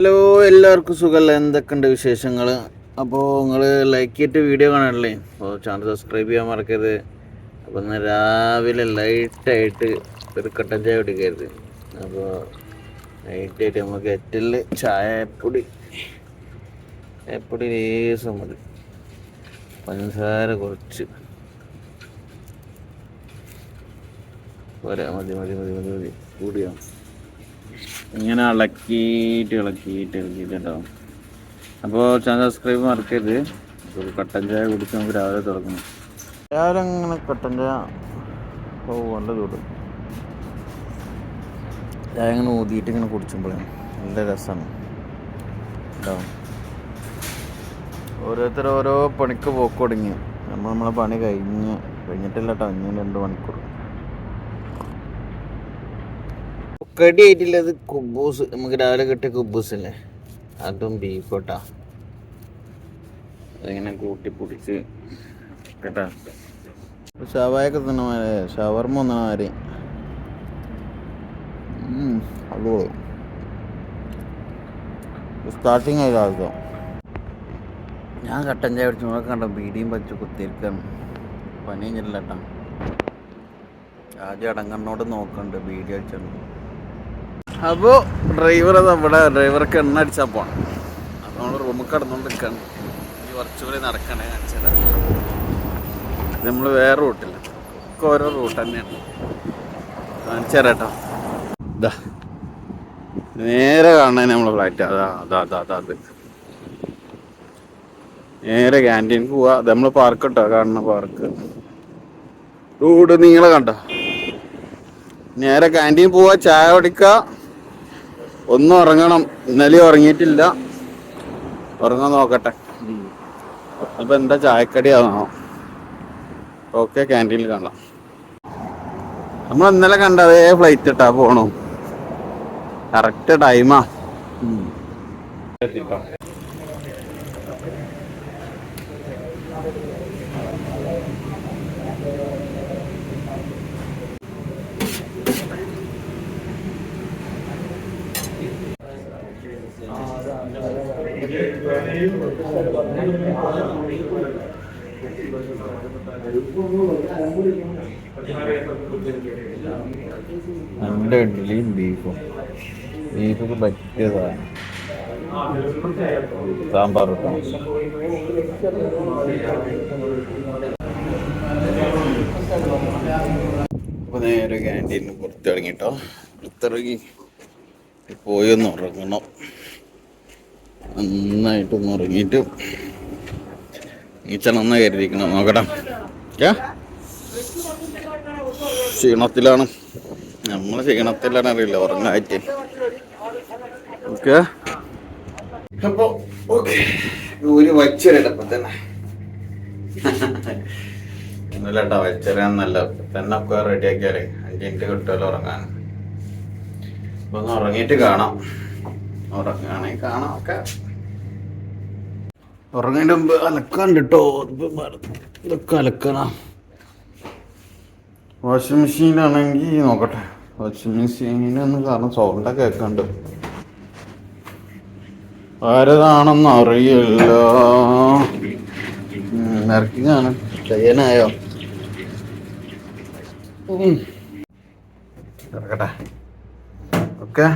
Hello എല്ലാവർക്കും സുഖമല്ല എന്തൊക്കെയുണ്ട് വിശേഷങ്ങൾ അപ്പോൾ നിങ്ങൾ ലൈക്ക് ചെയ്തിട്ട് വീഡിയോ കാണാനല്ലേ? അപ്പോൾ ചാനൽ സബ്സ്ക്രൈബ് ചെയ്യാൻ മറക്കരുത്. അപ്പോൾ ഇന്ന് രാവിലെ ലൈറ്റായിട്ട് ഒരു കട്ടൻ ചായ കുടിക്കരുത് അപ്പോൾ ലൈറ്റായിട്ട് നമുക്ക് എറ്റിൽ ചായപ്പൊടി ചായപ്പൊടി ലേസം മതി. പഞ്ചസാര കുറച്ച്. പോരാ മതി മതി മതി മതി മതി. കൂടിയോ? ഇങ്ങനെ ഇളക്കിയിട്ട് ഇളക്കിയിട്ട് ഇളക്കിയിട്ട് ഉണ്ടാവും അപ്പോൾ ചാനൽ സബ്സ്ക്രൈബ് മറക്കരുത്. ഒരു കട്ടൻ ചായ കുടിച്ച് നമുക്ക് രാവിലെ തുടങ്ങണം. രാവിലെ അങ്ങനെ കട്ടൻ ചായ പോകേണ്ട ചൂടും. ചായ ഇങ്ങനെ ഊതിയിട്ട് ഇങ്ങനെ കുടിച്ചുമ്പോഴേ നല്ല രസമാണ് ഉണ്ടാവും ഓരോരുത്തർ ഓരോ പണിക്ക് പോക്ക് നമ്മൾ നമ്മളെ പണി കഴിഞ്ഞ് കഴിഞ്ഞിട്ടില്ല കേട്ടോ ഇനി രണ്ട് മണിക്കൂർ. കടി ആയിട്ടുള്ളത് കുബൂസ്. നമുക്ക് രാവിലെ കിട്ടിയ കുബൂസ് അല്ലേ? അതും ബീഫോട്ടാ അതിങ്ങനെ കൂട്ടി പൊടിച്ച് കേട്ടാ. ഷവായൊക്കെ തന്നെ മാതിരി ഷവർമ്മ ഒന്നാ മാതിരി. അതോ സ്റ്റാർട്ടിങ് ആയി ആൾക്കോ ഞാൻ കട്ടൻ ചായ പിടിച്ച് നോക്കാൻ കണ്ടോ? ബീഡിയും പച്ച കുത്തിയിരിക്കാണ് പനിയും ചെല്ലാം കേട്ടാ. ആദ്യം അടങ്ങണ്ണോട് നോക്കണ്ട് ബീഡി അടിച്ചുണ്ട് അപ്പോൾ ഡ്രൈവർ നമ്മുടെ ഡ്രൈവർക്ക് എണ്ണ അടിച്ചാൽ പോണം. അപ്പോൾ നമ്മൾ റൂമിൽ കിടന്നുകൊണ്ടിരിക്കുകയാണ് ഈ കുറച്ചുകൂടി നടക്കണേ കാണിച്ചത് നമ്മൾ വേറെ റൂട്ടില്ല ഒക്കെ ഓരോ റൂട്ട് തന്നെയാണ്. കാണിച്ചു ഇതാ നേരെ കാണാൻ നമ്മളെ ഫ്ലാറ്റ് അതാ അതാ അതാ അതാ അത്. നേരെ ക്യാന്റീൻ പോവാ. അത് നമ്മൾ പാർക്ക് കേട്ടോ കാണുന്ന പാർക്ക് റോഡ് നീളെ കണ്ടോ? നേരെ ക്യാന്റീൻ പോവാ. ചായ കുടിക്കുക ഒന്ന് ഉറങ്ങണം. ഇന്നലെ ഉറങ്ങിയിട്ടില്ല. ഉറങ്ങാൻ നോക്കട്ടെ. അപ്പൊ എന്താ ചായക്കടിയാണോ ഓക്കെ ക്യാന്റീനിൽ കാണാം. നമ്മൾ ഇന്നലെ കണ്ട അതേ ഫ്ലൈറ്റ് ഇട്ടാ പോണു. കറക്റ്റ് ടൈമാ നല്ല ഇഡ്ഡലിയും ബീഫും. ബീഫൊക്കെ പറ്റിയതാണ് സാമ്പാർ വെക്കാം അപ്പൊ നേരെ ക്യാന്റീനിൽ പുറത്തിറങ്ങിട്ടോ. പുറത്തിറങ്ങി പോയി ഉറങ്ങണം. നന്നായിട്ടൊന്ന് ഉറങ്ങിയിട്ട് നന്നായി കരുതിക്കണം നോക്കട്ടെ. ഏ ക്ഷീണത്തിലാണ്. നമ്മൾ ക്ഷീണത്തിലാണ് അറിയില്ല ഉറങ്ങായിട്ട്. ഓക്കെ? അപ്പോ ഓക്കെ. ഒരു വച്ചരട്ടപ്പോ തന്നെ. ഒന്നുമില്ലട്ടാ നല്ല. തന്നെ ഒക്കെ റെഡിയാക്കിയാലേ അഞ്ച് മിനിറ്റ് കിട്ടുമല്ലോ ഉറങ്ങാൻ. അപ്പൊ ഒന്ന് ഉറങ്ങിയിട്ട് കാണാം. ഉറങ്ങുകയാണെങ്കിൽ കാണാം. ഒക്കെ. ഉറങ്ങുന്നതിന് മുമ്പ് അലക്കാണ്ട് കേട്ടോ ഇതൊക്കെ അലക്കണം. വാഷിംഗ് മെഷീനാണെങ്കിൽ നോക്കട്ടെ. വാഷിംഗ് മെഷീനൊന്നും കാരണം സൗണ്ടൊക്കെ കേൾക്കണ്ട് ആരതാണെന്ന് അറിയില്ല. ഇറക്കിങ്ങാണ് ചെയ്യാനായോ? ഇറക്കട്ടെ ഓക്കെ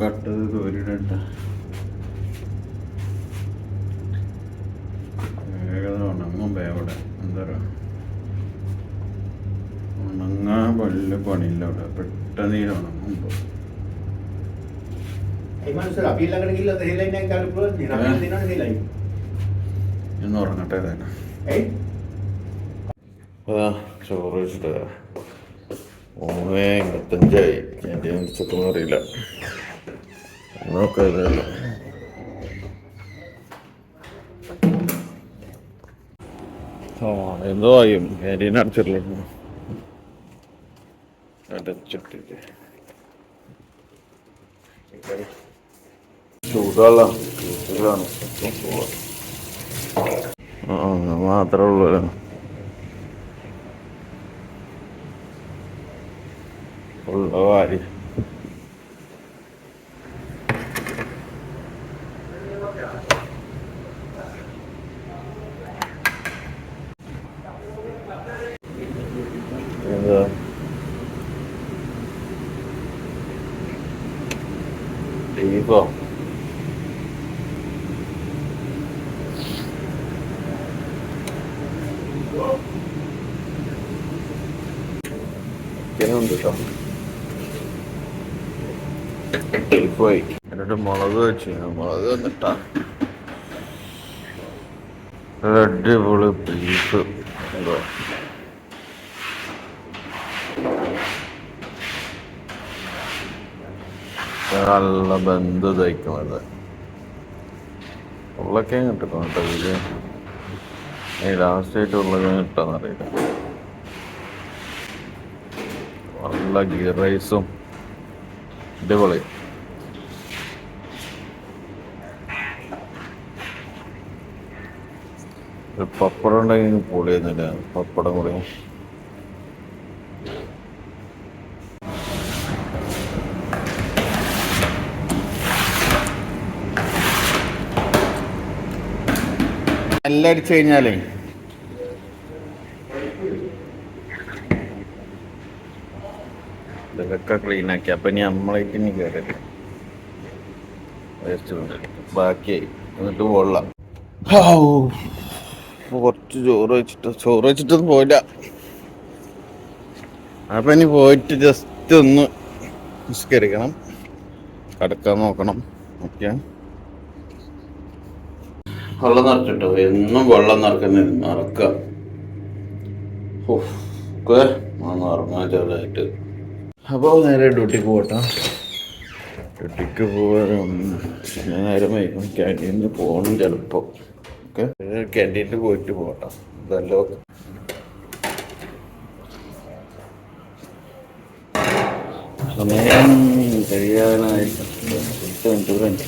കട്ടത് തോരിടട്ട വേഗത ഉണങ്ങും അവിടെ. എന്താ ഉണങ്ങാൻ വലിയ പണിയില്ല അവിടെ. പെട്ടെന്ന് ഉണങ്ങുമ്പോൾ. ഒന്ന് ഉറങ്ങട്ടെ തന്നെ? അതാ ചോറ് വെച്ചിട്ട്. മൂന്ന് എൺപത്തഞ്ചായി എന്റെ വിളിച്ചൊന്നും അറിയില്ല. നോക്കാം ഇതല്ല ആ എന്തോ ആയും. ക്യാന്റീൻ അടച്ചിട്ടില്ല. അടച്ചിട്ടില്ല. ചൂടുവെള്ളം. ചൂടാണ് ആ മാത്രമേ ഉള്ളൂ. അല്ലേ ഉള്ള വാരി എന്താ ബീഫോ ബീഫായി എന്നിട്ട് മുളക് വെച്ച് മുളക് വന്നിട്ടാ. അടിപൊളി ബീഫ് എന്തോ. നല്ല ബന്ധ തയ്ക്കുന്നത് ഉള്ളൊക്കെ കിട്ടും കേട്ടോ ഇതിൽ ഈ ലാസ്റ്റ് ആയിട്ട് ഉള്ളത് കിട്ടാന്നറിയില്ല നല്ല ഗീ റൈസും അടിപൊളി പപ്പടം ഉണ്ടെങ്കിൽ പൊളിയൊന്നുമില്ല പപ്പടം കൂടി എല്ലാം അടിച്ചു കഴിഞ്ഞാലേ ഇതൊക്കെ ക്ലീൻ ആക്കി. അപ്പൊ ഇനി നമ്മളേക്ക് ഇനി കയറില്ല വേസ്റ്റ് ബാക്കിയായി. എന്നിട്ട് കൊള്ളാം. കുറച്ച് ചോറ് വെച്ചിട്ട് ചോറ് വെച്ചിട്ടൊന്നും പോയില്ല. അപ്പൊ ഇനി പോയിട്ട് ജസ്റ്റ് ഒന്ന് നിസ്കരിക്കണം. കടക്കാൻ നോക്കണം. ഓക്കെ. വെള്ളം നിറച്ചിട്ടോ? എന്നും വെള്ളം നിറക്കുന്നില്ല നിറക്കുക ഓക്കെ ഒന്ന് നിറങ്ങാൻ ചെറുതായിട്ട്. അപ്പോൾ നേരെ ഡ്യൂട്ടിക്ക് പോകട്ടെ. ഡ്യൂട്ടിക്ക് പോകാൻ നേരം വൈകും. ക്യാന്റീനിൽ പോകണം ചിലപ്പോൾ. ഓക്കെ ക്യാന്റീനിൽ പോയിട്ട് പോകട്ടെ. ഇതല്ലോ. സമയം കഴിയാനായിട്ട്. പത്ത് ഉണ്ട്.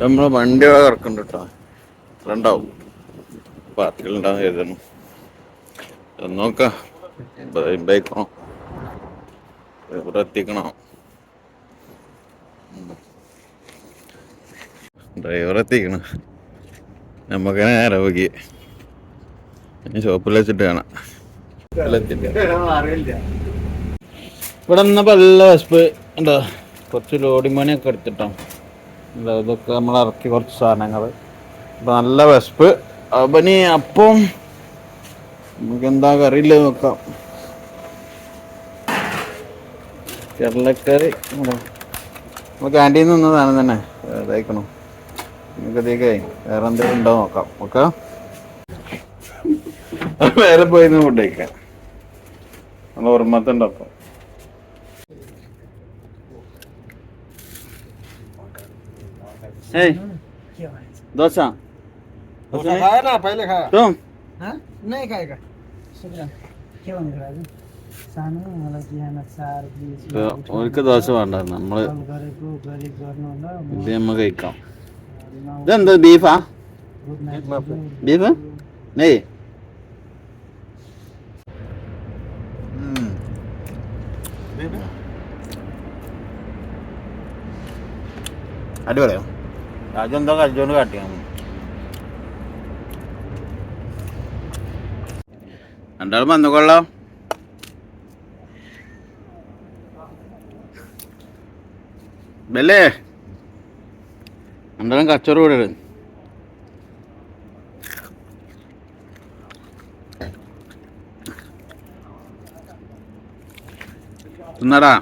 നമ്മളെ വണ്ടി കിടക്കുന്നുണ്ട് കേട്ടോ ഉണ്ടാവും പാർട്ടികളുണ്ടാവും നോക്കാം. ബൈക്കണോ ഇവിടെ എത്തിക്കണോ. ഡ്രൈവർ എത്തിക്കണം. നമുക്ക് നേരെ പോയി. ഇനി ഷോപ്പിൽ വെച്ചിട്ട് കാണാം. ഇവിടെ നിന്നപ്പോൾ നല്ല വിശപ്പ്. കുറച്ച് ലോഡിംഗ് പണിയൊക്കെ എടുത്തിട്ടോ ഇതൊക്കെ നമ്മൾ ഇറക്കി കുറച്ച് സാധനങ്ങൾ. അപ്പം നല്ല വിശപ്പ്. അപ്പം ഇനി അപ്പം നമുക്ക് എന്താ കറിയില്ല നോക്കാം. കേരളക്കറി. നമ്മൾ ക്യാന്റീനിൽ നിന്ന് സാധനം തന്നെ. തയ്ക്കണം നമുക്കതേക്കേ വേറെ എന്തെങ്കിലും ഉണ്ടോ നോക്കാം. ഓക്കെ വേറെ പോയി ഫുഡ് കഴിക്കാം. നമ്മൾ ഓർമ്മത്തുണ്ടോ അപ്പം. Hey, dosa. डोसा खाया ना पहले खाया तुम हाँ? नहीं खाएगा शुक्रिया क्या भनेको आज सानो मलाई बिहान चार बिस അവർക്ക് ദോശ വേണ്ട നമ്മള് कल गरेको गरिब गर्नु होला म ഇത് നമ്മ കഴിക്കാം नौ ഇതെന്താ ബീഫാ गुड नाइट ബീഫ് നെയ് അടിപൊളിയോ രാജു എന്താ കഴിച്ചോണ്ട് കാട്ടിയാ രണ്ടാളും വന്നുകൊള്ളാം ബല്ലേ? രണ്ടാളും കച്ചവടം കൂടെ. തിന്നടാ.